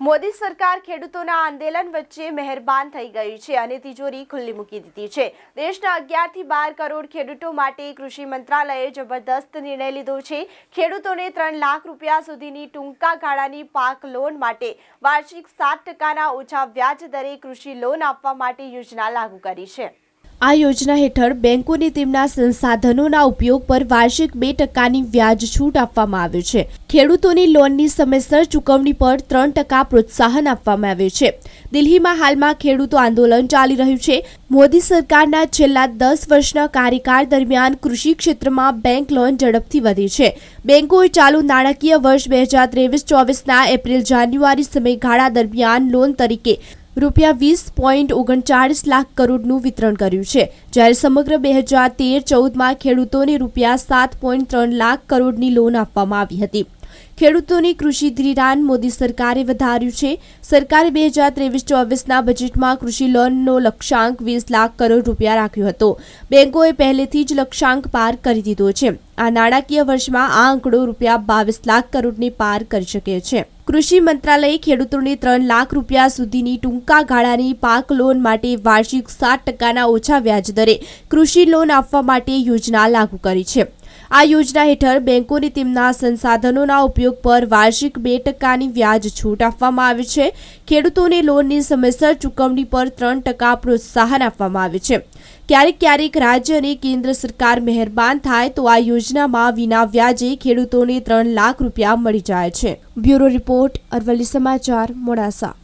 મોદી સરકાર ખેડૂતોના આંદોલન વચ્ચે મહેરબાન થઈ ગયું છે અને તિજોરી ખુલ્લી મૂકી દીધી છે. દેશના અગિયારથી બાર કરોડ ખેડૂતો માટે કૃષિ મંત્રાલયે જબરદસ્ત નિર્ણય લીધો છે. ખેડૂતોને ત્રણ લાખ રૂપિયા સુધીની ટૂંકા ગાળાની પાક લોન માટે વાર્ષિક સાત ટકાના ઓછા વ્યાજ દરે કૃષિ લોન આપવા માટે યોજના લાગુ કરી છે. આ યોજના હેઠળ બેંકોને તેમના સંસાધનોના ઉપયોગ પર વાર્ષિક બે ટકાની વ્યાજ છૂટ આપવામાં આવે છે. ખેડૂતોની લોનની સમયસર ચૂકવણી પર ત્રણ ટકા પ્રોત્સાહન આપવામાં આવે છે. દિલ્હીમાં હાલમાં ખેડૂતો આંદોલન ચાલી રહ્યું છે. મોદી સરકારના છેલ્લા દસ વર્ષના કાર્યકાળ દરમિયાન કૃષિ ક્ષેત્રમાં બેંક લોન ઝડપથી વધી છે. બેંકોએ ચાલુ નાણાકીય વર્ષ બે હજાર ત્રેવીસ ચોવીસના એપ્રિલ જાન્યુઆરી સમયગાળા દરમિયાન લોન તરીકે રૂપિયા વીસ પોઈન્ટ ઓગણચાળીસ લાખ કરોડનું વિતરણ કર્યું છે. જ્યારે સમગ્ર બે હજાર તેર ચૌદમાં ખેડૂતોને રૂપિયા સાત પોઈન્ટ ત્રણ લાખ કરોડની લોન આપવામાં આવી હતી. ખેડૂતોની કૃષિ ધિરાણ મોદી સરકારે વધાર્યું છે. સરકારે બે હજાર ત્રેવીસ ચોવીસના બજેટમાં કૃષિ લોનનો લક્ષ્યાંક વીસ લાખ કરોડ રૂપિયા રાખ્યો હતો. બેંકોએ પહેલેથી જ લક્ષ્યાંક પાર કરી દીધો છે. આ નાણાકીય વર્ષમાં આ આંકડો રૂપિયા બાવીસ લાખ કરોડને પાર કરી શકે છે. કૃષિ મંત્રાલયે ખેડૂતોને ત્રણ લાખ રૂપિયા સુધીની ટૂંકા ગાળાની પાક લોન માટે વાર્ષિક સાત ટકાના ઓછા વ્યાજ દરે કૃષિ લોન આપવા માટે યોજના લાગુ કરી છે. આ યોજના હેઠળ બેંકોને તેમના સંસાધનોના ઉપયોગ પર વાર્ષિક બે ટકાની વ્યાજ છૂટ આપવામાં આવે છે. ખેડૂતોને લોનની સમયસર ચૂકવણી પર ત્રણ ટકા પ્રોત્સાહન આપવામાં આવે છે. ક્યારેક ક્યારેક રાજ્ય અને કેન્દ્ર સરકાર મહેરબાન થાય તો આ યોજનામાં વિના વ્યાજે ખેડૂતોને ત્રણ લાખ રૂપિયા મળી જાય છે. બ્યુરો રિપોર્ટ અરવલ્લી સમાચાર મોડાસા.